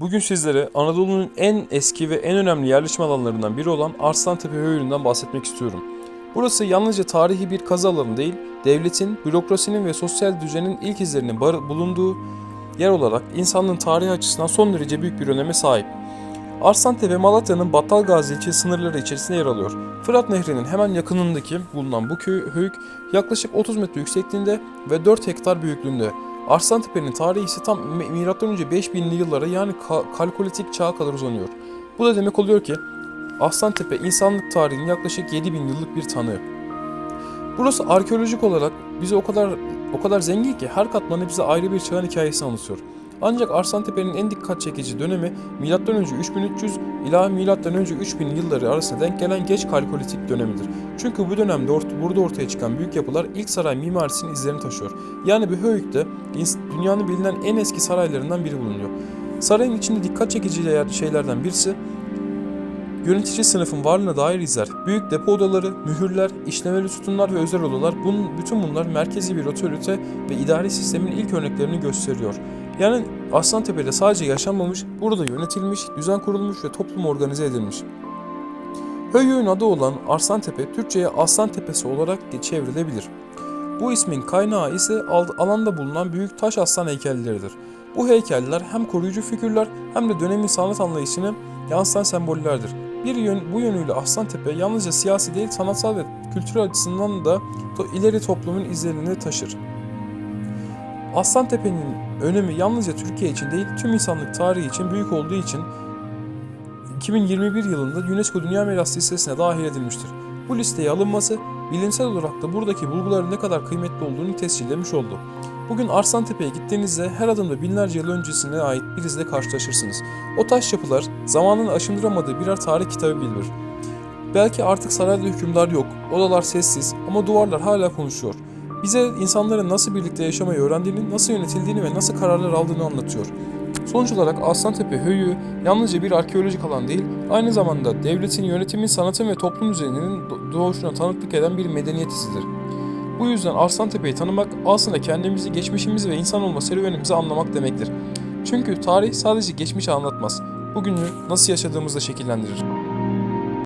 Bugün sizlere Anadolu'nun en eski ve en önemli yerleşim alanlarından biri olan Arslantepe Höyüğü'nden bahsetmek istiyorum. Burası yalnızca tarihi bir kazı alanı değil, devletin, bürokrasinin ve sosyal düzenin ilk izlerinin bulunduğu yer olarak insanlığın tarihi açısından son derece büyük bir öneme sahip. Arslantepe Malatya'nın Battalgazi ilçe sınırları içerisinde yer alıyor. Fırat Nehri'nin hemen yakınındaki bulunan bu köy höyük yaklaşık 30 metre yüksekliğinde ve 4 hektar büyüklüğünde. Arslantepe'nin tarihi ise tam M.Ö. 5000'li yıllara yani ka- kalkolitik çağa kadar uzanıyor. Bu da demek oluyor ki Arslantepe insanlık tarihinin yaklaşık 7000 yıllık bir tanığı. Burası arkeolojik olarak bize o kadar o kadar zengin ki her katmanı bize ayrı bir çağın hikayesini anlatıyor. Ancak Arslantepe'nin en dikkat çekici dönemi M.Ö. 3300 ila M.Ö. 3000 yılları arasında denk gelen geç kalkolitik dönemidir. Çünkü bu dönemde ort- burada ortaya çıkan büyük yapılar ilk saray mimarisinin izlerini taşıyor. Yani bir Höyük'te dünyanın bilinen en eski saraylarından biri bulunuyor. Sarayın içinde dikkat çekici şeylerden birisi Yönetici sınıfın varlığına dair izler. Büyük depo odaları, mühürler, işlemeli sütunlar ve özel odalar bunun, bütün bunlar merkezi bir otorite ve idari sistemin ilk örneklerini gösteriyor. Yani Aslantepe'de sadece yaşanmamış, burada yönetilmiş, düzen kurulmuş ve toplum organize edilmiş. Höyük'ün adı olan Arslantepe, Türkçe'ye Aslan Tepesi olarak çevrilebilir. Bu ismin kaynağı ise al- alanda bulunan büyük taş aslan heykelleridir. Bu heykeller hem koruyucu figürler hem de dönemin sanat anlayışını yansıtan sembollerdir. Bir yön, bu yönüyle Aslantepe yalnızca siyasi değil sanatsal ve kültürel açısından da ileri toplumun izlerini taşır. Aslantepe'nin önemi yalnızca Türkiye için değil tüm insanlık tarihi için büyük olduğu için 2021 yılında UNESCO Dünya Mirası listesine dahil edilmiştir. Bu listeye alınması bilimsel olarak da buradaki bulguların ne kadar kıymetli olduğunu tescillemiş oldu. Bugün Arslantepe'ye gittiğinizde her adımda binlerce yıl öncesine ait bir izle karşılaşırsınız. O taş yapılar zamanın aşındıramadığı birer tarih kitabı bildirir. Belki artık sarayda hükümdar yok, odalar sessiz ama duvarlar hala konuşuyor. Bize insanların nasıl birlikte yaşamayı öğrendiğini, nasıl yönetildiğini ve nasıl kararlar aldığını anlatıyor. Sonuç olarak Aslantepe Höyüğü yalnızca bir arkeolojik alan değil, aynı zamanda devletin, yönetimin, sanatın ve toplum düzeninin do- doğuşuna tanıklık eden bir medeniyet izidir. Bu yüzden Arslantepe'yi tanımak aslında kendimizi, geçmişimizi ve insan olma serüvenimizi anlamak demektir. Çünkü tarih sadece geçmişi anlatmaz, bugünü nasıl yaşadığımızda şekillendirir.